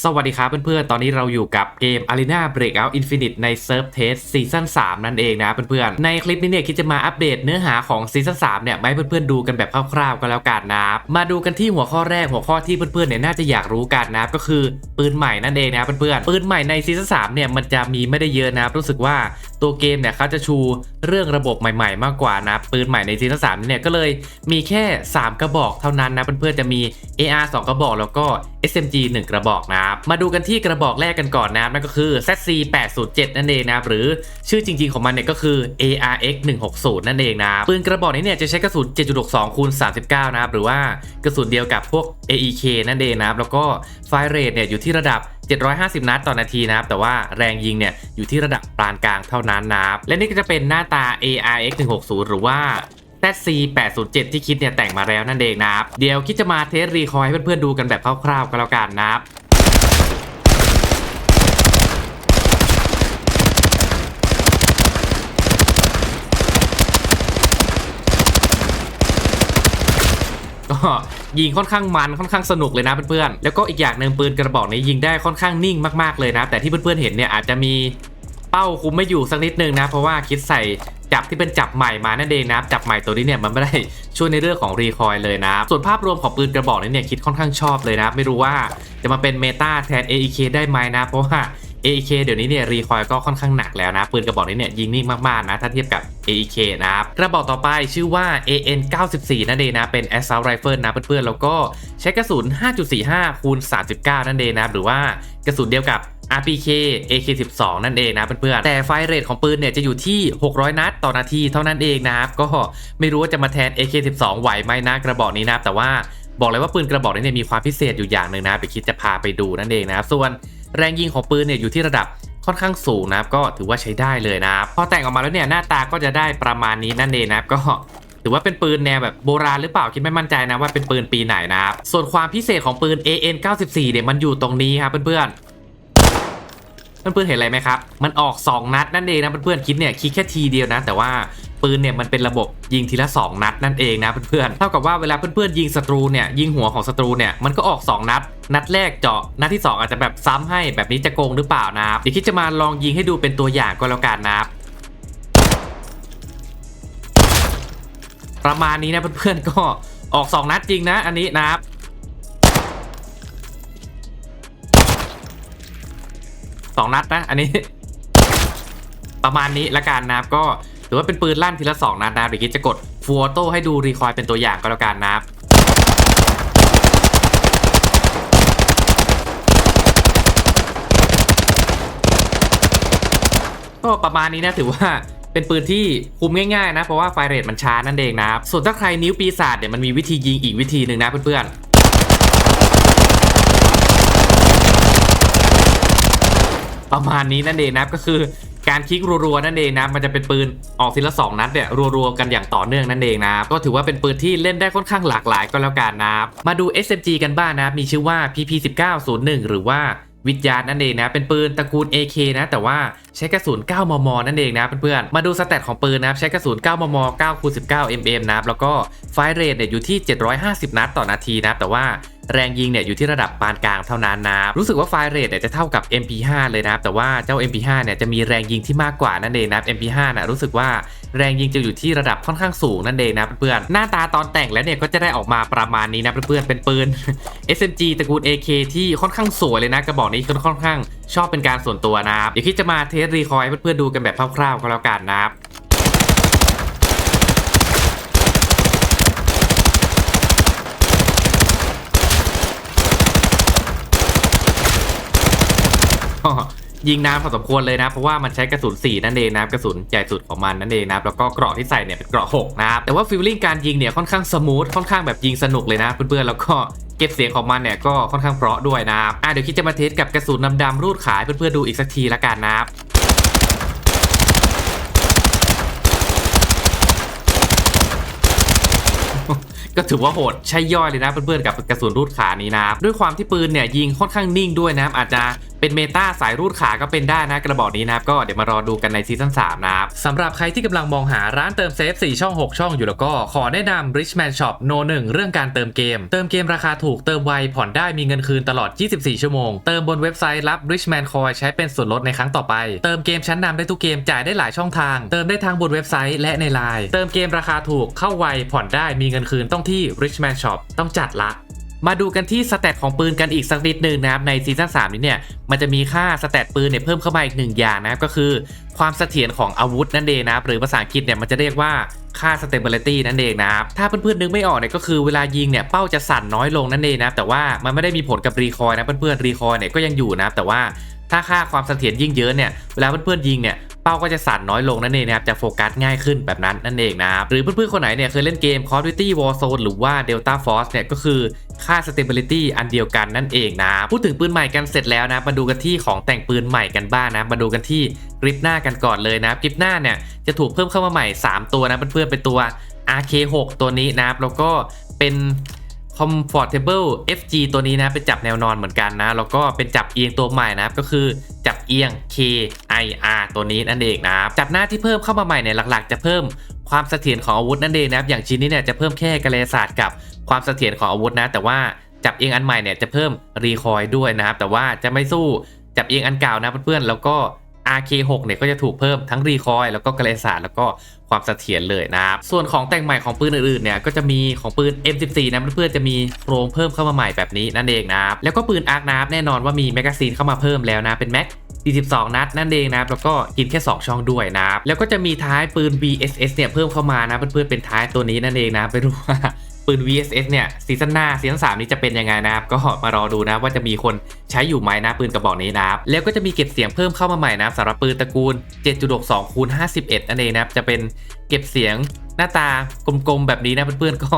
สวัสดีครับเพื่อนๆ ตอนนี้เราอยู่กับเกม Arena Breakout Infinite ใน Surf Test ซีซั่น3นั่นเองนะเพื่อนๆ ในคลิปนี้เนี่ยคิดจะมาอัปเดตเนื้อหาของซีซั่น3เนี่ยมาให้เพื่อนๆดูกันแบบคร่าวๆกันแล้วกันนะมาดูกันที่หัวข้อแรกหัวข้อที่เพื่อนๆเนี่ยน่าจะอยากรู้กันนะก็คือปืนใหม่นั่นเองนะเพื่อนๆ ปืนใหม่ในซีซั่น3เนี่ยมันจะมีไม่ได้เยอะนะรู้สึกว่าตัวเกมเนี่ยเขาจะชูเรื่องระบบใหม่ ๆ มากกว่านะปืนใหม่ในซีซั่น3เนี่ยก็เลยมีแค่ 3 กระบอกเท่านั้นนะเพื่อนๆจะมี AR 2 กระบอกแล้วก็ SMG 1 กระบอกนะครับมาดูกันที่กระบอกแรกกันก่อนนะครับนั่นก็คือ ZC 807นั่นเองนะครับหรือชื่อจริง ๆของมันเนี่ยก็คือ ARX 160นั่นเองนะครับปืนกระบอกนี้เนี่ยจะใช้กระสุน 7.62คูณ39 นะครับหรือว่ากระสุนเดียวกับพวก AEK นั่นเองนะครับแล้วก็ไฟเรทเนี่ยอยู่ที่ระดับ750 นัดต่อนาทีนะครับ แต่ว่าแรงยิงเนี่ยอยู่ที่ระดับปานกลางเท่านั้นนะครับ และนี่ก็จะเป็นหน้าตา ARX 160หรือว่า ZC 807ที่คิดเนี่ยแต่งมาแล้วนั่นเองนะครับ เดี๋ยวคิดจะมาเทสรีคอยให้เพื่อนๆดูกันแบบคร่าวๆก็แล้วกันนะครับ ก็ยิงค่อนข้างมันค่อนข้างสนุกเลยนะเพื่อนๆแล้วก็อีกอย่างหนึ่งปืนกระบอกนี้ยิงได้ค่อนข้างนิ่งมากๆเลยนะ แต่ที่เพื่อนๆเห็นเนี่ยอาจจะมีเป้าคุมไม่อยู่สักนิดนึงนะ เพราะว่าคิดใส่จับที่เป็นจับใหม่มานั่นเองนะจับใหม่ตัวนี้เนี่ยมันไม่ได้ช่วยในเรื่องของรีคอยเลยนะ ส่วนภาพรวมของปืนกระบอกนี้เนี่ยคิดค่อนข้างชอบเลยนะ ไม่รู้ว่าจะมาเป็นเมตาแทน AEK ได้ไหมนะ เพราะว่า AEK เดี๋ยวนี้เนี่ยรีคอยก็ค่อนข้างหนักแล้วนะ ปืนกระบอกนี้เนี่ยยิงนิ่งมากๆนะ ถ้าเทียบกับ AEK นะครับกระบอกต่อไปชื่อว่า AN 94นั่นเองนะ เป็น Assault Rifle นะเพื่อนๆ แล้วก็ใช้กระสุน 5.45คูณ39 นั่นเองนะ หรือว่ากระสุนเดียวกับ RPK AK12 นั่นเองนะเพื่อนๆ แต่ไฟเรทของปืนเนี่ยจะอยู่ที่ 600 นัดต่อนาทีเท่านั้นเองนะครับ ก็ไม่รู้ว่าจะมาแทน AK12 ไหวไหมนะกระบอกนี้นะแต่ว่า บอกเลยว่าปืนกระบอกนี้เนี่ยมีความพิเศษอยู่อย่างหนึ่งนะไปคิดจะพาไปดูนั่นเองนะครับส่วนแรงยิงของปืนเนี่ยอยู่ที่ระดับค่อนข้างสูงนะครับก็ถือว่าใช้ได้เลยนะพอแต่งออกมาแล้วเนี่ยหน้าตาก็จะได้ประมาณนี้นั่นเองนะครับก็ถือว่าเป็นปืนแนวแบบโบราณหรือเปล่าคิดไม่มั่นใจนะว่าเป็นปืนปีไหนนะครับส่วนความพิเศษของปืน AN 94เนี่ยมันอยู่ตรงนี้ครับเพื่อนๆ เพื่อนๆเห็นอะไรไหมครับ มันออก 2 นัดนั่นเองนะเพื่อนๆคิดเนี่ยคิดแค่ทีเดียวนะ แต่ว่าปืนเนี่ยมันเป็นระบบยิงทีละ 2 นัดนั่นเองนะเพื่อนๆเท่ากับว่าเวลาเพื่อนๆยิงศัตรูเนี่ยยิงหัวของศัตรูเนี่ยมันก็ออก 2 นัด นัดแรกเจาะนัดที่ 2 อาจจะแบบซ้ำให้แบบนี้จะโกงหรือเปล่านะครับเดี๋ยวคิดจะมาลองยิงให้ดูเป็นตัวอย่างก็แล้วกันนะครับประมาณนี้นะเพื่อนๆก็ออก 2 นัดจริงนะ อันนี้นะครับ สองนัดนะ อันนี้ ประมาณนี้ละกันนะครับก็ถือว่าเป็นปืนลั่นทีละสองนัดนะครับเดี๋ยวคิดจะกดฟัวโต้ให้ดูรีคอยเป็นตัวอย่างก็แล้วกันนะครับก็ประมาณนี้นะถือว่าเป็นปืนที่คุมง่ายๆนะ เพราะว่าไฟเรทมันช้านั่นเองนะครับส่วนถ้าใครนิ้วปีศาจเนี่ยมันมีวิธียิงอีกวิธีหนึ่งนะเพื่อนๆ ประมาณนี้นั่นเองนะครับก็คือการคลิกรัวๆนั่นเองนะมันจะเป็นปืนออกทีละสองนัดเนี่ยรัวๆกันอย่างต่อเนื่องนั่นเองนะครับก็ถือว่าเป็นปืนที่เล่นได้ค่อนข้างหลากหลายก็แล้วกันนะครับมาดู SMG กันบ้างนะมีชื่อว่า PP1901 หรือว่าวิทยานั่นเองนะ เป็นปืนตระกูล AK นะ แต่ว่าใช้กระสุน 9 มม นั่นเองนะเพื่อนๆ มาดูสเตตของปืนนะครับ ใช้กระสุน 9 มม 9คูณ19 mm นะครับ แล้วก็ไฟเรทเนี่ยอยู่ที่ 750 นัดต่อนาทีนะแต่ว่าแรงยิงเนี่ยอยู่ที่ระดับปานกลางเท่านั้นนะรู้สึกว่าไฟเรทเนี่ยจะเท่ากับ MP5 เลยนะครับแต่ว่าเจ้า MP5 เนี่ยจะมีแรงยิงที่มากกว่านั่นเองนะ MP5 นะรู้สึกว่าแรงยิงจะอยู่ที่ระดับค่อนข้างสูงนั่นเองนะเพื่อนๆหน้าตาตอนแต่งแล้วเนี่ยก็จะได้ออกมาประมาณนี้นะเพื่อนๆเป็นปืน SMG ตระกูล AK ที่ค่อนข้างสวยเลยนะกระบอกนี้ก็ค่อนข้างชอบเป็นการส่วนตัวนะครับเดี๋ยวคิดจะมาเทสรีคอยเพื่อนๆดูกันแบบคร่าวๆก็แล้วกันนะครับ ก็ยิงนานพอสมควรเลยนะ เพราะว่ามันใช้กระสุน 4 นั่นเองนะครับกระสุนใหญ่สุดของมันนั่นเองนะครับแล้วก็เกราะที่ใส่เนี่ยเป็นเกราะ 6 นะครับ แต่ว่าฟิลลิ่งการยิงเนี่ยค่อนข้างสมูทค่อนข้างแบบยิงสนุกเลยนะ เพื่อนๆแล้วก็เก็บเสียงของมันเนี่ยก็ค่อนข้างเพราะด้วยนะครับอะเดี๋ยวคิดจะมาเทสกับกระสุนดำๆรูดขายเพื่อนๆดูอีกสักทีละกันนะครับ ก็ถือว่าโหดใช่ย่อยเลยนะเพื่อนๆกับกระสุนรูดขานี้นะด้วยความที่ปืนเนี่ยยิงค่อนข้างนิ่งด้วยนะอาจจะเป็นเมตาสายรูดขาก็เป็นได้นะกระบอกนี้นะครับก็เดี๋ยวมารอดูกันในซีซั่น3นะครับสำหรับใครที่กำลังมองหาร้านเติมเซฟ 4 ช่อง 6 ช่องอยู่แล้วก็ขอแนะนำ Richman Shop No 1เรื่องการเติมเกม เติมเกมราคาถูกเติมไว ผ่อนได้มีเงินคืนตลอด 24 ชั่วโมง เติมบนเว็บไซต์รับ Richman Coin ใช้เป็นส่วนลดในครั้งต่อไป เติมเกมชั้นนำได้ทุกเกมจ่ายได้หลายช่องทาง เติมได้ทั้งบนเว็บไซต์และในไลน์เติมเกมราคาถูกเข้าไวผ่อนได้มีเงินคืนต้องที่ Richman Shop ต้องจัดละ มาดูกันที่สเตตของปืนกันอีกสักนิดหนึ่งนะครับในซีซั่น3นี้เนี่ยมันจะมีค่าสเตตปืนเนี่ยเพิ่มเข้ามาอีกหนึ่งอย่างนะครับก็คือความเสถียรของอาวุธนั่นเองนะครับหรือภาษาอังกฤษเนี่ยมันจะเรียกว่าค่า stability นั่นเองนะครับ ถ้าเพื่อนๆนึกไม่ออกเนี่ยก็คือเวลายิงเนี่ยเป้าจะสั่นน้อยลงนั่นเองนะครับแต่ว่ามันไม่ได้มีผลกับรีคอยนะเพื่อนๆรีคอยเนี่ยก็ยังอยู่นะครับแต่ว่า ถ้าค่าความเสถียรยิ่งเยอะเนี่ยเวลาเพื่อนๆยิงเนี่ยเป้าก็จะสั่นน้อยลงนั่นเองนะครับ จะโฟกัสง่ายขึ้นแบบนั้นนั่นเองนะครับ หรือเพื่อนๆ คนไหนเนี่ยเคยเล่นเกม Call of Duty Warzone หรือว่า Delta Force เนี่ยก็คือค่า stability อันเดียวกันนั่นเองนะ พูดถึงปืนใหม่กันเสร็จแล้วนะ มาดูกันที่ของแต่งปืนใหม่กันบ้างนะ มาดูกันที่กริปหน้ากันก่อนเลยนะกริปหน้าเนี่ยจะถูกเพิ่มเข้ามาใหม่ 3 ตัวนะเพื่อนๆเป็นตัว RK6 ตัวนี้นะครับแล้วก็เป็น Comfortable FG ตัวนี้นะเป็นจับแนวนอนเหมือนกันนะ แล้วก็เป็นจับเอียงตัวใหม่นะครับก็คือจับเอียง KIR ตัวนี้นั่นเองนะครับจับหน้าที่เพิ่มเข้ามาใหม่เนี่ยหลักๆ จะเพิ่มความเสถียรของอาวุธนั่นเองนะครับอย่างชิ้นนี้เนี่ยจะเพิ่มแค่กระเลศาสตร์กับความเสถียรของอาวุธนะ แต่ว่าจับเอียงอันใหม่เนี่ยจะเพิ่มรีคอยด้วยนะครับแต่ว่าจะไม่สู้จับเอียงอันเก่านะเพื่อนๆแล้วก็ RK6 เนี่ยก็จะถูกเพิ่มทั้งรีคอยล์แล้วก็กระเลศาสตร์แล้วก็ความเสถียรเลยนะครับ ส่วนของแต่งใหม่ของปืนอื่นๆเนี่ยก็จะมีของปืน M14 นะเพื่อนๆจะมีโครงเพิ่มเข้ามาใหม่แบบนี้นั่นเองนะครับ แล้วก็ปืนอาร์คนาฟแน่นอนว่ามีแมกกาซีนเข้ามาเพิ่มแล้วนะเป็นแม็ก42 นัดนั่นเองนะครับแล้วก็กินแค่ 2 ช่องด้วยนะครับแล้วก็จะมีท้ายปืน VSS เนี่ยเพิ่มเข้ามานะเพื่อนๆเป็นท้ายตัวนี้นั่นเองนะไม่รู้ว่า ปืน VSS เนี่ยซีซั่นหน้าซีซั่น3นี้จะเป็นยังไงนะครับ ก็มารอดูนะว่าจะมีคนใช้อยู่ไหมนะปืนกระบอกนี้นะครับ แล้วก็จะมีเก็บเสียงเพิ่มเข้ามาใหม่นะสำหรับปืนตระกูล 7.62คูณ51นั่นเองนะครับจะเป็นเก็บเสียงหน้าตากลมๆแบบนี้นะเพื่อนๆก็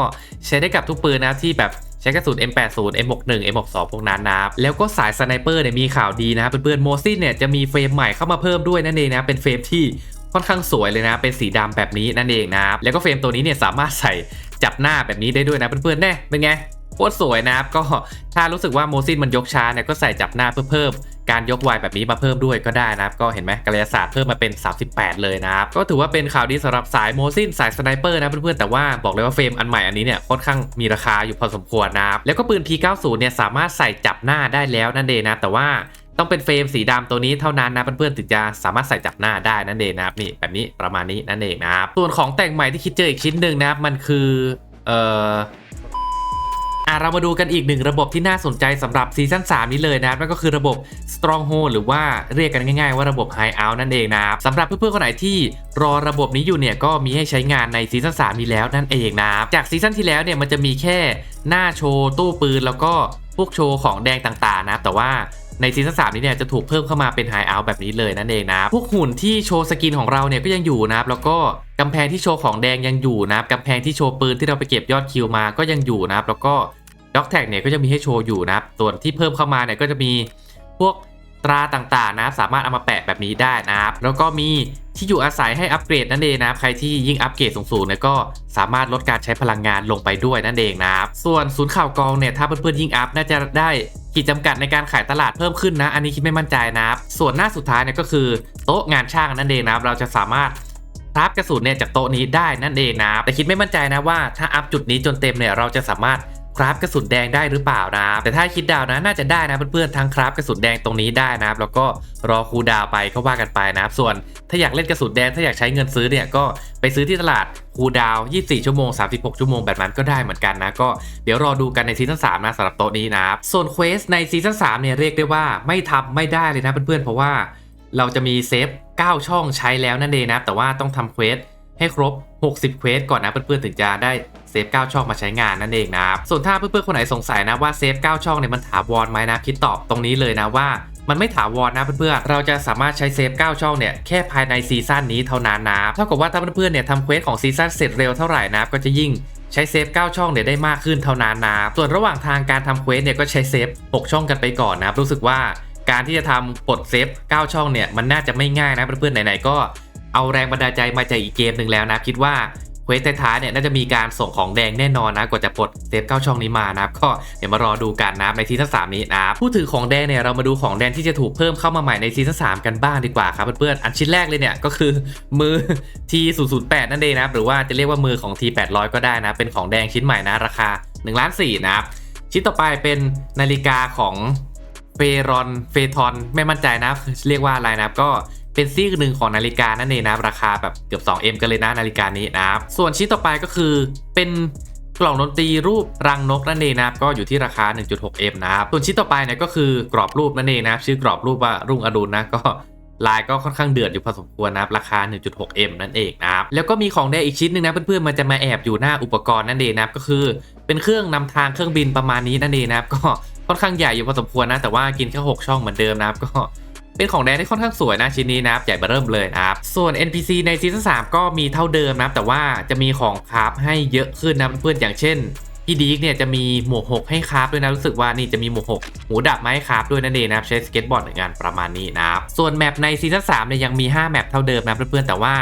ใช้ได้กับทุกปืนนะที่แบบใช้กระสุน M80 M61 M62 พวกนั้นนะครับ แล้วก็สายสไนเปอร์เนี่ยมีข่าวดีนะเพื่อนๆโมซินเนี่ยจะมีเฟรมใหม่เข้ามาเพิ่มด้วยนั่นเองนะ เป็นเฟรมที่ค่อนข้างสวยเลยนะ เป็นสีดำแบบนี้นั่นเองนะครับ แล้วก็เฟรมตัวนี้เนี่ยสามารถใส่ จับหน้าแบบนี้ได้ด้วยนะเพื่อนๆแน่เป็นไงโคตรสวยนะครับก็ถ้ารู้สึกว่าโมซินมันยกช้าเนี่ยก็ใส่จับหน้าเพื่อเพิ่มการยกไวแบบนี้มาเพิ่มด้วยก็ได้นะครับ ก็เห็นไหมกระยาศาสตร์เพิ่มมาเป็น 38 เลยนะครับ ก็ถือว่าเป็นข่าวดีสำหรับสายโมซินสายสไนเปอร์นะเพื่อนๆ แต่ว่าบอกเลยว่าเฟรมอันใหม่อันนี้เนี่ยค่อนข้างมีราคาอยู่พอสมควรนะครับ แล้วก็ปืน P90 เนี่ยสามารถใส่จับหน้าได้แล้วนั่นเองนะแต่ว่า ต้องเป็นเฟรมสีดำตัวนี้เท่านั้นนะเพื่อนๆถึงจะสามารถใส่จับหน้าได้นั่นเองนะครับนี่แบบนี้ประมาณนี้นั่นเองนะครับส่วนของแต่งใหม่ที่คิดเจออีกชิ้นหนึ่งนะครับมันคือเอ่ออะเรามาดูกันอีกหนึ่งระบบที่น่าสนใจสำหรับซีซั่น3นี้เลยนะครับนั่นก็คือระบบ Stronghold หรือว่าเรียกกันง่ายๆว่าระบบ Hideout นั่นเองนะครับสำหรับเพื่อนๆคนไหนที่รอระบบนี้อยู่เนี่ยก็มีให้ใช้งานในซีซั่น3นี้แล้วนั่นเองนะครับจากซีซั่นที่แล้วเนี่ยมันจะมีแค่หน้าโชว์ตู้ปืนแล้วก็พวกโชว์ของแดงต่างๆนะแต่ว่า ในซีซั่น3นี้เนี่ยจะถูกเพิ่มเข้ามาเป็นไฮเอาท์แบบนี้เลยนั่นเองนะพวกหุ่นที่โชว์สกินของเราเนี่ยก็ยังอยู่นะครับแล้วก็กำแพงที่โชว์ของแดงยังอยู่นะครับกำแพงที่โชว์ปืนที่เราไปเก็บยอดคิวมาก็ยังอยู่นะครับแล้วก็ด็อกแท็กเนี่ยก็จะมีให้โชว์อยู่นะครับส่วนที่เพิ่มเข้ามาเนี่ยก็จะมีพวกตราต่างๆนะครับสามารถเอามาแปะแบบนี้ได้นะครับแล้วก็มี ที่อยู่อาศัยให้อัปเกรดนั่นเองนะครับใครที่ยิ่งอัปเกรดสูงๆเนี่ยก็สามารถลดการใช้พลังงานลงไปด้วยนั่นเองนะครับส่วนศูนย์ข่าวกองเนี่ยถ้าเพื่อนๆยิ่งอัพน่าจะได้ขีดจำกัดในการขายตลาดเพิ่มขึ้นนะ อันนี้คิดไม่มั่นใจนะครับส่วนหน้าสุดท้ายเนี่ยก็คือโต๊ะงานช่างนั่นเองนะครับเราจะสามารถคราฟกระสุนเนี่ยจากโต๊ะนี้ได้นั่นเองนะครับแต่คิดไม่มั่นใจนะว่าถ้าอัพจุดนี้จนเต็มเนี่ยเราจะสามารถ คราฟกระสุนแดงได้หรือเปล่านะครับแต่ถ้าคิดดาวนะน่าจะได้นะเพื่อนๆทั้งคราฟกระสุนแดงตรงนี้ได้นะครับแล้วก็รอคูดาวไปก็ว่ากันไปนะครับส่วนถ้าอยากเล่นกระสุนแดงถ้าอยากใช้เงินซื้อเนี่ยก็ไปซื้อที่ตลาดคูดาว 24 ชั่วโมง 36 ชั่วโมงแบบนั้นก็ได้เหมือนกันนะ ก็เดี๋ยวรอดูกันในซีซั่น3นะสำหรับโต๊ะนี้นะครับส่วนเควสในซีซั่น3เนี่ยเรียกได้ว่าไม่ทำไม่ได้เลยนะเพื่อนๆเพราะว่าเราจะมีเซฟ 9 ช่องใช้แล้วนั่นเองนะแต่ว่าต้องทำเควสให้ครบ 60 เควสก่อนนะเพื่อนๆถึงจะได้เซฟ9ช่องมาใช้งานนั่นเองนะครับส่วนถ้าเพื่อนๆคนไหนสงสัยนะว่าเซฟ9ช่องเนี่ยมันถาวรไหมนะคิดตอบตรงนี้เลยนะว่ามันไม่ถาวรนะเพื่อนๆ เราจะสามารถใช้เซฟ 9 ช่องเนี่ยแค่ภายในซีซั่นนี้เท่านั้นนะ เท่ากับว่าถ้าเพื่อนๆ เนี่ยทำเควสของซีซั่นเสร็จเร็วเท่าไหร่นะก็จะยิ่งใช้เซฟ 9 ช่องเนี่ยได้มากขึ้นเท่านั้นนะ ส่วนระหว่างทางการทำเควสเนี่ยก็ใช้เซฟ 6 ช่องกันไปก่อนนะ รู้สึกว่าการที่จะทำปลดเซฟ 9 ช่องเนี่ยมันน่าจะไม่ง่ายนะเพื่อนๆ ไหนๆ ก็ เอาแรงบันดาลใจมาจากอีกเกมหนึ่งแล้วนะคิดว่าเควสท้ายๆเนี่ยน่าจะมีการส่งของแดงแน่นอนนะกว่าจะปลดเซฟเก้าช่องนี้มานะครับก็เดี๋ยวมารอดูกันนะในซีซั่นสามนี้นะพูดถึงของแดงเนี่ยเรามาดูของแดงที่จะถูกเพิ่มเข้ามาใหม่ในซีซั่นสามกันบ้างดีกว่าครับเพื่อนๆอันชิ้นแรกเลยเนี่ยก็คือมือ T008 นั่นเองนะหรือว่าจะเรียกว่ามือของ T800 ก็ได้นะเป็นของแดงชิ้นใหม่นะราคา1ล้าน4นะครับชิ้นต่อไปเป็นนาฬิกาของเฟรอนเฟทอนไม่มั่นใจนะเรียกว่าอะไรนะก็ เป็นซีกหนึ่งของนาฬิกานั่นเองนะราคาแบบเกือบ 2M กันเลยนะนาฬิกานี้นะครับส่วนชิ้นต่อไปก็คือเป็นกล่องดนตรีรูปรังนกนั่นเองนะครับก็อยู่ที่ราคา 1.6M นะครับส่วนชิ้นต่อไปเนี่ยก็คือกรอบรูปนั่นเองนะครับชื่อกรอบรูปว่ารุ่งอรุณนะก็ลายก็ค่อนข้างเดือดอยู่พอสมควรนะครับราคา 1.6M นั่นเองนะครับแล้วก็มีของแดงอีกชิ้นหนึ่งนะเพื่อนๆมันจะมาแอบอยู่หน้าอุปกรณ์นั่นเองนะครับก็คือเป็นเครื่องนำทางเครื่องบินประมาณนี้นั่นเองนะครับก็ค่อนข้างใหญ่อยู่พอสมควรนะแต่ว่ากินแค่6ช่องเหมือนเดิมนะครับก็ เป็นของแดงที่ค่อนข้างสวยนะชิ้นนี้นะครับใหญ่เบอร์เริ่มเลยนะครับส่วน NPC ในซีซั่น3ก็มีเท่าเดิมนะแต่ว่าจะมีของคราฟให้เยอะขึ้นนะเพื่อนๆอย่างเช่นพี่ดีกเนี่ยจะมีหมวก6ให้คราฟด้วยนะรู้สึกว่านี่จะมีหมวก6หูดับมาให้คราฟด้วยนั่นเองนะครับใช้สเก็ตบอร์ดเหมือนกันประมาณนี้นะครับส่วนแมปในซีซั่น3เนี่ยยังมี 5 แมปเท่าเดิมนะเพื่อนๆแต่ว่า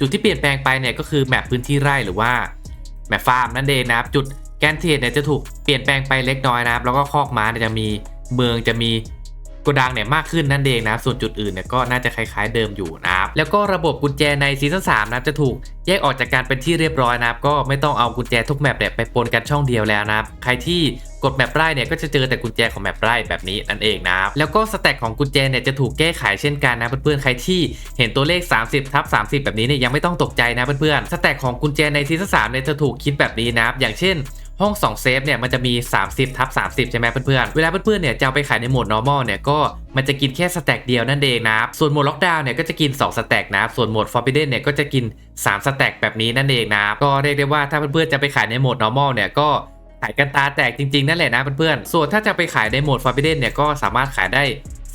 จุดที่เปลี่ยนแปลงไปเนี่ยก็คือแมปพื้นที่ไร่หรือว่าแมปฟาร์มนั่นเองนะครับจุดแกนเทียเนี่ยจะถูกเปลี่ยนแปลงไปเล็กน้อยนะครับแล้วก็คอกม้าเนี่ยจะมีเมืองจะมี โกดังเนี่ยมากขึ้นนั่นเองนะส่วนจุดอื่นเนี่ยก็น่าจะคล้ายๆเดิมอยู่นะครับแล้วก็ระบบกุญแจในซีซั่น3นะครับจะถูกแยกออกจากการเป็นที่เรียบร้อยนะครับก็ไม่ต้องเอากุญแจทุกแมปเนี่ยไปปนกันช่องเดียวแล้วนะครับใครที่กดแมปไร่เนี่ยก็จะเจอแต่กุญแจของแมปไร่แบบนี้นั่นเองนะครับแล้วก็สแต็กของกุญแจเนี่ยจะถูกแก้ไขเช่นกันนะเพื่อนๆใครที่เห็นตัวเลข 30ทับ30 แบบนี้เนี่ยยังไม่ต้องตกใจนะเพื่อนๆสแต็กของกุญแจในซีซั่น3เนี่ยจะถูกคิดแบบนี้นะครับอย่างเช่น ห้อง 2 เซฟเนี่ยมันจะมี 30ทับ30 ใช่ไหมเพื่อนๆ เวลาเพื่อนๆเนี่ยจะไปขายในโหมด normal เนี่ยก็มันจะกินแค่สแต็กเดียวนั่นเองนะครับส่วนโหมดล็อกดาวน์เนี่ยก็จะกิน 2 สแต็กนะครับส่วนโหมด forbidden เนี่ยก็จะกิน 3 สแต็กแบบนี้นั่นเองนะครับก็เรียกได้ว่าถ้าเพื่อนๆจะไปขายในโหมด normal เนี่ยก็ขายกันตาแตกจริงๆนั่นแหละนะเพื่อนๆ ส่วนถ้าจะไปขายในโหมด forbidden เนี่ยก็สามารถขายได้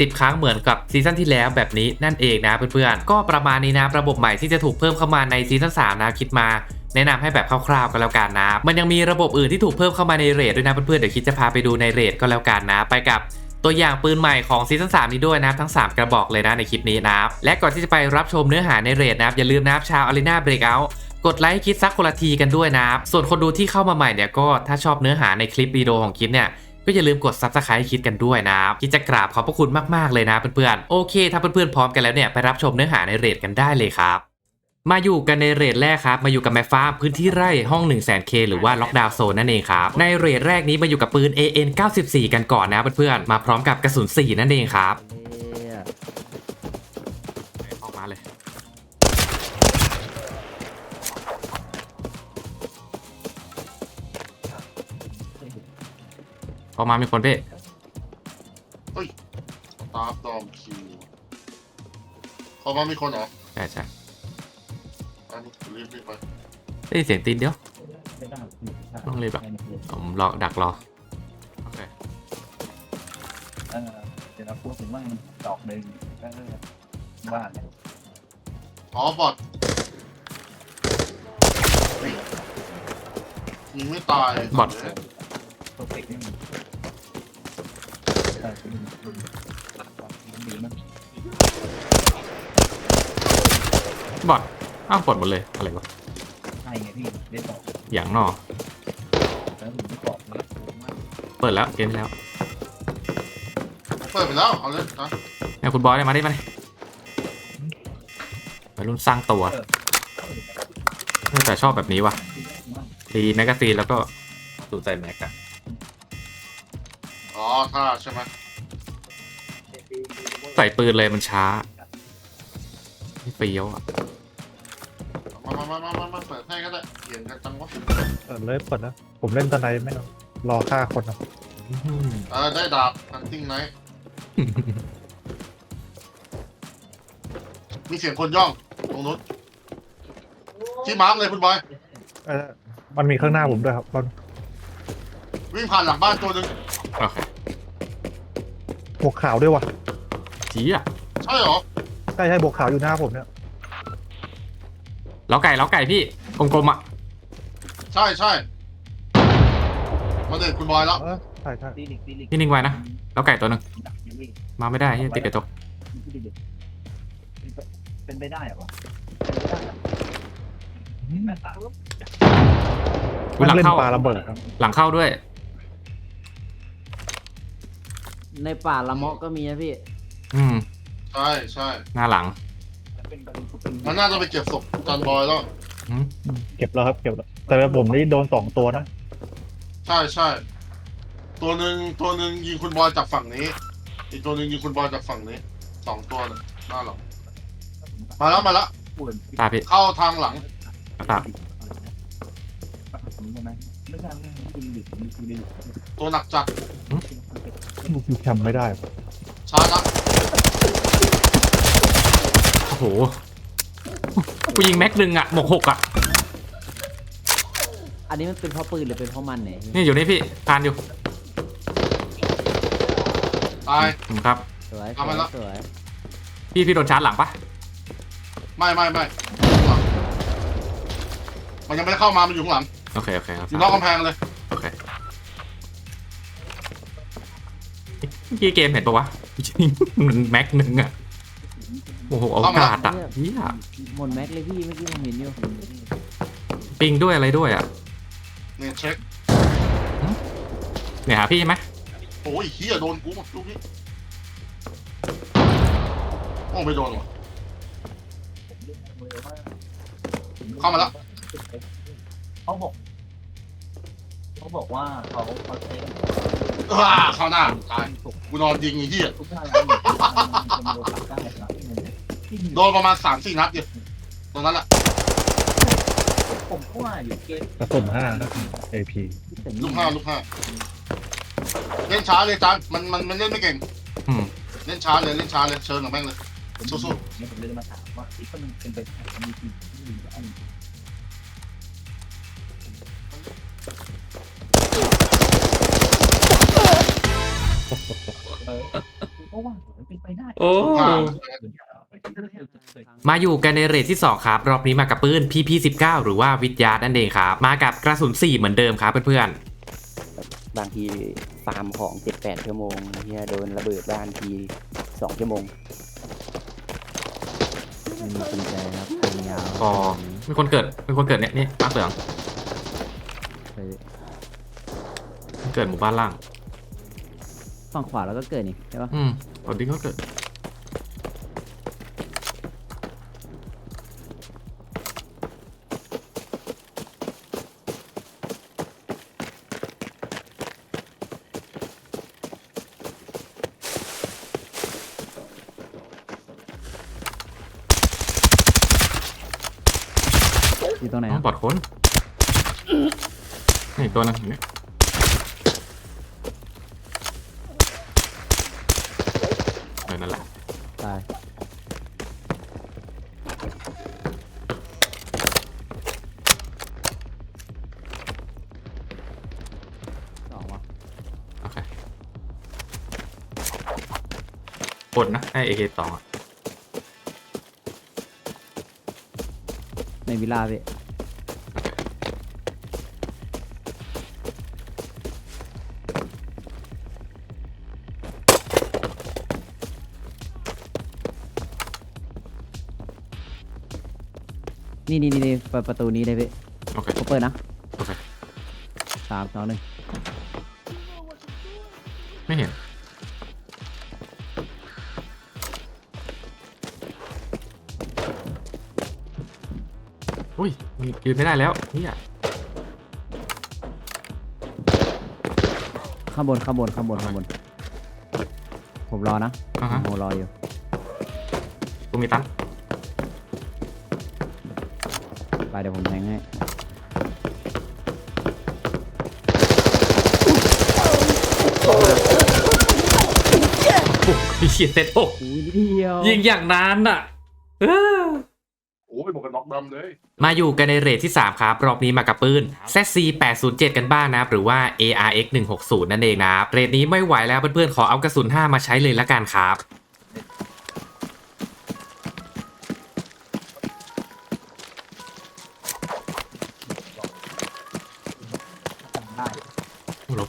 10 ครั้งเหมือนกับซีซั่นที่แล้วแบบนี้นั่นเองนะเพื่อนๆก็ประมาณนี้นะระบบใหม่ที่จะถูกเพิ่มเข้ามาในซีซั่น3นะคิดมาแนะนำให้แบบคร่าวๆกันแล้วกันนะ มันยังมีระบบอื่นที่ถูกเพิ่มเข้ามาในเรทด้วยนะเพื่อนๆ เดี๋ยวคิดจะพาไปดูในเรทก็แล้วกันนะ ไปกับตัวอย่างปืนใหม่ของซีซั่น3นี้ด้วยนะครับทั้ง 3 กระบอกเลยนะในคลิปนี้นะและก่อนที่จะไปรับชมเนื้อหาในเรทนะครับอย่าลืมนะครับชาวอารีนาเบรกเอากดไลค์คิดซักคนละทีกันด้วยนะส่วนคนดูที่เข้ามาใหม่เนี่ยก็ถ้าชอบเนื้อหาในคลิปวิดีโอของคิดเนี่ย ก็อย่าลืมกด subscribe คิดกันด้วยนะคิดจะกราบขอบพระคุณมากๆเลยนะเพื่อนๆโอเค ถ้าเพื่อนๆพร้อมกันแล้วเนี่ยไปรับชมเนื้อหาในเรทกันได้เลยครับมาอยู่กันในเรทแรกครับ มาอยู่กับแมฟฟ้าพื้นที่ไร่ห้อง 1 0 0 0 0 0 K หรือว่าล็อกดาวน์โซนนั่นเองครับ ในเรทแรกนี้มาอยู่กับปืน AN 94 กันก่อนนะเพื่อนๆ มาพร้อมกับกระสุน 4 นั่นเองครับ ออกมามีคนเพ่ตาตอมคิวเขาว่ามีคนเหรอใช่ใช่อันนี้รีบรีบไปได้ยินเสียงตีนเดียวไม่ได้ต้องรีบอะ ผมรอดักรอโอเคเออเดี๋ยวเราพูดถึงว่าดอกหนึ่งก็คือบ้านอ๋อบอดยิงไม่ตายบอท ตัวเทคนี่มัน เออคือมันดีมันบอดอ้าวบอดหมดเลยอะไรวะให้ไงพี่เล่นต่ออย่างนอแล้วผมกรอบเลยเปิดแล้วเกมที่แล้วเปิดไปแล้ว เอาเลยนะเนี่ยคุณบอยเนี่ยมาดิมาดิวัยรุ่นสร้างตัวแต่ชอบแบบนี้ว่ะดีแมกกาซีนแล้วก็สูดใส่แม็กอะ อ๋อท่าใช่ไหมใส่ปืนเลยมันช้าไม่เฟี้ยวอะมามามามามามาเปิดให้ก็ได้เขียนกันจังวะเปิดเลยเปิดนะผมเล่นตอนไหนไม่เอารอฆ่าคนนะเออได้ดาบฮันติ้งไนท์มีเสียงคนย่องตรงนู้นที่มาร์กเลยคุณบอยเออมันมีข้างหน้าผมด้วยครับตอนวิ่งผ่านหลังบ้านตัวหนึ่งโอเค บวกขาวด้วยวะจีอะใช่เหรอใช่ใช่บวกขาวอยู่หน้าผมเนี่ยเล้าไก่เล้าไก่พี่กลมๆอะใช่ใช่มาเด็ดคุณบอยแล้วเออใช่ใช่ตีลิกตีลิกพี่นิ่งไว้นะเล้าไก่ตัวหนึงดักยังไม่มาไม่ได้เหี้ยติดกระจกเป็นไปได้เหรอวะเป็นไปได้เหรอแม่ตาอุ๊ยหลังเล่นเข้าปลาระเบิดครับหลังเข้าด้วย ในป่าละเมาะก็มีนะพี่ อืม ใช่ใช่หน้าหลังมันน่าจะไปเก็บศพจานบอยแล้วอืมเก็บแล้วครับเก็บแล้วแต่ว่าผมนี่โดนสองตัวนะใช่ใช่ตัวหนึ่งตัวหนึ่งยิงคุณบอยจากฝั่งนี้ อีกตัวหนึ่งยิงคุณบอยจากฝั่งนี้สองตัวนะหน้าหรอกมาแล้วมาแล้วตาพี่เข้าทางหลังตา ตัวหนักจัดจำไม่ได้ชาร์จละโอ้โห กูยิงแม็กหนึ่งอะหมกหกอะอันนี้มันเป็นเพราะปืนหรือเป็นเพราะมันเนี่ยนี่อยู่นี่พี่ทานอยู่ตาย ผมครับ สวยเอามาละ สวยพี่พี่โดนชาร์จหลังปะไม่ไม่ไม่ข้างหลังมันยังไม่ได้เข้ามา มันอยู่ข้างหลังโอเคโอเคครับอยู่นอกกำแพงเลย โอเคเมื่อกี้เกมเห็นปะวะจริงมันแม็กหนึ่งอะโอ้โหเอากาดอะเฮียหมดแม็กเลยพี่เมื่อกี้ผมเห็นอยู่ปิงด้วยอะไรด้วยอะเนี่ยเช็คเนี่ยหาพี่ไหมโอ้ยเฮียโดนกูลูกนี้โอ้ไม่โดนว่ะเข้ามาแล้วเขาบอก เขาบอกว่าเขาเขาใช้ อ้าเข้าหน้าตายกูนอนยิงไอ้เฮียทุกท่าแล้วเป็นโลตัสได้ครับโดนประมาณสามสี่นัดอยู่ตรงนั้นแหละผมก็ว่าอยู่เกมกระสุนห้านะ AP แต่ลูนี่กห้าลูกห้าเล่นช้าเลยจานมันมันมันเล่นไม่เก่งอืมเล่นช้าเลยเล่นช้าเลยเชิญหนังแม่งเลยสู้เนี่ยผมเลยมาถามว่าที่มันเป็นไปทำมีทีที่อัน ก็ว่ามันเป็นไปได้โอ้ลูกห้ามาอยู่กันในเรทที่ 2 ครับ รอบนี้มากับปืน PP19 หรือว่าวิทยานั่นเองครับ มากับกระสุน 4 เหมือนเดิมครับเพื่อนบางทีฟาร์มของเจ็ดแปดชั่วโมงเฮียโดนระเบิดบ้านทีสองชั่วโมงไม่มีกุญแจครับทางยาวๆก็มีคนเกิดมีคนเกิดเนี่ยนี่มาร์คเหลืองไปเกิดหมู่บ้านล่าง ฝั่งขวาแล้วก็เกิดนี่ใช่ปะอืมตอนนี้ก็เกิดอยู่ตรงไหนต้ออะงปลอดค้นนี่อีกตัวหนึงอยู่นี่เออ นั่นแหละตายสองวะโอเคกดนะไอเอเคสองอะในวิลล่าพี่ นี่นี่นี่นี่เปิดประตูนี้เลยพี่โอเค ผมเปิดนะโอเค สามสองหนึ่งไม่เห็น อุ้ยมันยืนไม่ได้แล้วเนี่ยข้างบนข้างบนข้างบนข้างบน ผมรอนะอ่าฮะผมรออยู่ กูมีตันไเดี๋ยวผมแทงให้โอ้ยเหี้ยเซ็ตโอ้อุ้ยนิดเดียวยิงอย่างนั้นอะเออโอ้ยบอกกันน็อกดำเลย มาอยู่กันในเรทที่ 3 ครับ รอบนี้มากับปืน ZC 807กันบ้างนะครับ หรือว่า ARX 160นั่นเองนะครับ เรทนี้ไม่ไหวแล้วเพื่อนๆ ขอเอากระสุน 5 มาใช้เลยละกันครับ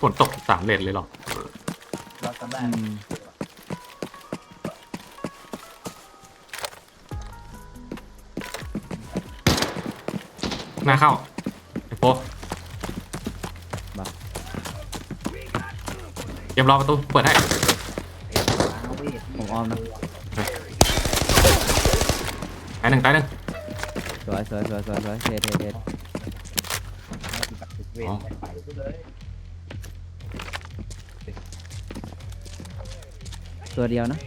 ฝนตกสามเลนเลยหรอเาหน้าเข้าไอ้โป๊ะเตรียมรอประตูเปิดให้ ผมออมนะ ตายหนึ่งตายหนึ่งสวยสวยสวยสวยสวยเทเทเท อ๋เลย ตัวเดียวนะ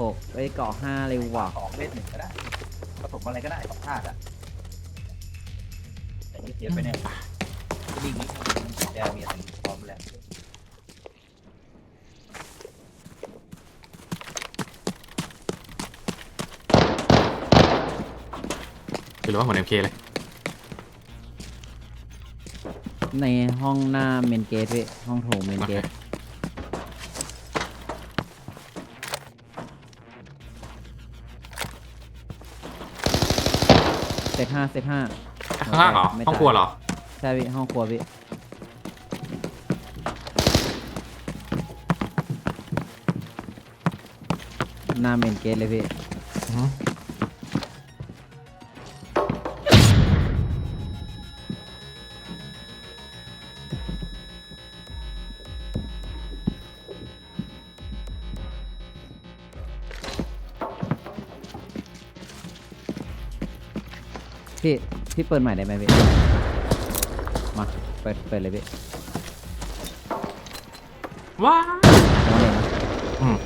หกเอ้ยเกาะห้าเลยว่ะสองเวทหนึ่งก็ได้ผสมอะไรก็ได้สองธาตุอะแต่นี่เสียไปเนี่ยก็ดีนี้จะมีอะไรพร้อมแล้วหรือว่าหัวเอ็มเคเลย ในห้องหน้าเมนเกตพี่ห้องโถงเมนเกตเซตห้าเซตห้าข้างล่างเหรอไม่ห้องครัวเหรอใช่พี่ห้องครัวพี่หน้าเมนเกตเลยพี่ อือหือ พี่ พี่เปิดใหม่ได้ไหมพี่ มา เปิด เปิดเลยพี่ว้าน้องเลยนะอืม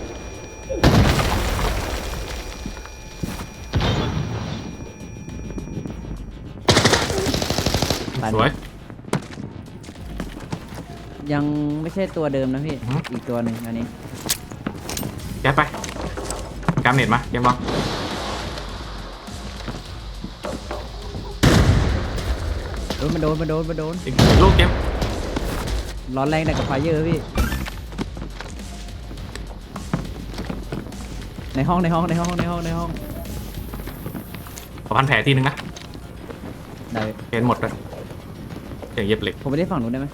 ตายสวย ยังไม่ใช่ตัวเดิมนะพี่ อือฮึอีกตัวหนึ่งอันนี้แก๊สไปกำเน็ตมาเกมรอ โดนมันโดนมันโดนมันโดนอีกอีกลูกเกมร้อนแรงแต่กับไฟเยอะพี่ ในห้องในห้องในห้องในห้องในห้องขอพันแผลทีนึงนะได้พี่เห็นหมดเลยเสียงเย็บเหล็ก ผมไปได้ฝั่งนู้นได้ไหม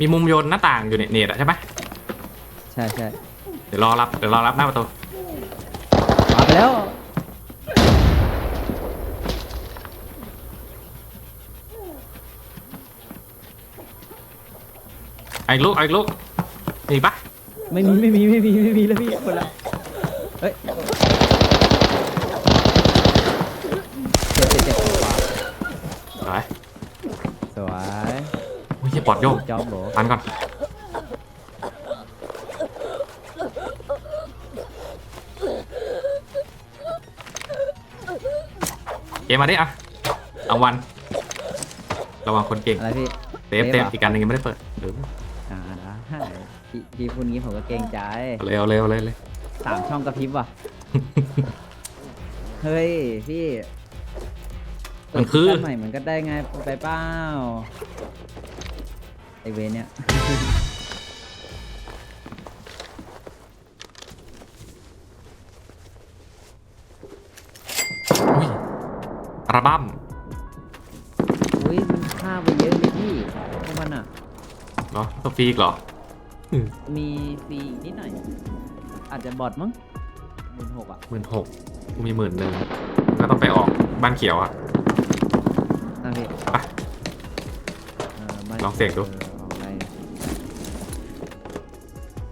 มีมุมโยนหน้าต่างอยู่เนี่ยเน็ตอะใช่ไหมใช่ใช่เดี๋ยวรอรับเดี๋ยวรอรับหน้าประตูมาไปแล้ว ไอ้ลูกไอ้ลูกมีปะไม่มีไม่มีไม่มีไม่มีแล้วพี่หมดละเฮ้ยเจ็บเจ็บเจ็บขวาสวยสวยโอ้ยเหี้ยปอดโยกจ็อบโบปันก่อนเกมมาดิอะเอาวันระวังคนเก่งอะไรพี่เซฟเต็มอีกการหนึงยังไม่ได้เปิดเอออ่าได้ พี่พี่พูดงี้ผมก็เกรงใจเอาเร็วเร็วเลยเลยสามช่องกระพริบว่ะ เฮ้ย พี่มันคือเปิดซีซั่ใหม่มันก็ได้ไงไปเป้าไอเวนเนี่ย อุ้ยอัลบั้มอุ้ยมันฆ่าไปเยอะเลยพี่พวกมันอะเหรอตัวฟรีอีกเหรอ มีฟรีนิดหน่อย อาจจะบอดมั้งหมื่นหกอะหมื่นหกกูมีหมื่นหนึ่งก็ต้องไปออกบ้านเขียวอะนั่นพี่ไปเออบ้านลองเสี่ยงดูออเอาไป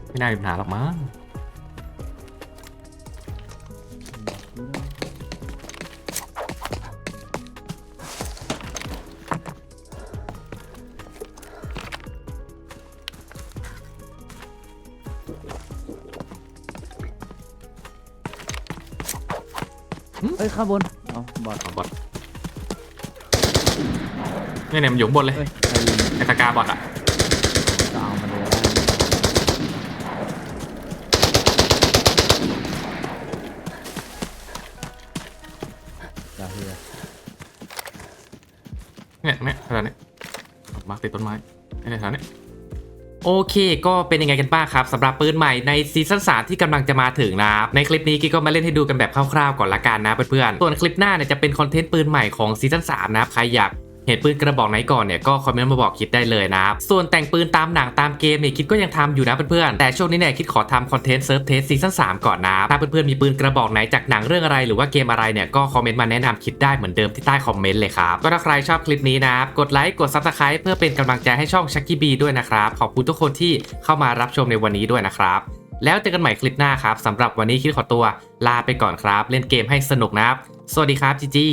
ไม่น่ามีปัญหาหรอกมั้ง อ้ยข้างบนเอาบอดเอาบอทเนี่ยเนี่ยมันอยู่ข้างบนเลยเอ้ยใครยิง ไอ้ตะกาบอทอะ โอเคก็เป็นยังไงกันบ้างครับสำหรับปืนใหม่ในซีซั่น3ที่กำลังจะมาถึงนะครับในคลิปนี้กิ๊กก็มาเล่นให้ดูกันแบบคร่าวๆก่อนละกันนะเพื่อนๆส่วนคลิปหน้าเนี่ยจะเป็นคอนเทนต์ปืนใหม่ของซีซั่น3นะครับใครอยาก เห็นปืนกระบอกไหนก่อนเนี่ยก็คอมเมนต์มาบอกคิดได้เลยนะครับ ส่วนแต่งปืนตามหนังตามเกมเนี่ยคิดก็ยังทำอยู่นะเพื่อนๆ แต่ช่วงนี้เนี่ยคิดขอทำคอนเทนต์เซิร์ฟเทสซีซั่น3ก่อนนะ ถ้าเพื่อนๆมีปืนกระบอกไหนจากหนังเรื่องอะไรหรือว่าเกมอะไรเนี่ยก็คอมเมนต์มาแนะนำคิดได้เหมือนเดิมที่ใต้คอมเมนต์เลยครับก็ถ้าใครชอบคลิปนี้นะครับกดไลค์กด Subscribe เพื่อเป็นกำลังใจให้ช่องชักกี้บีด้วยนะครับขอบคุณทุกคนที่เข้ามารับชมในวันนี้ด้วยนะครับแล้วเจอกันใหม่คลิปหน้าครับสำหรับวันนี้คิดขอตัวลาไปก่อนครับ เล่นเกมให้สนุกนะครับ สวัสดีครับจีจี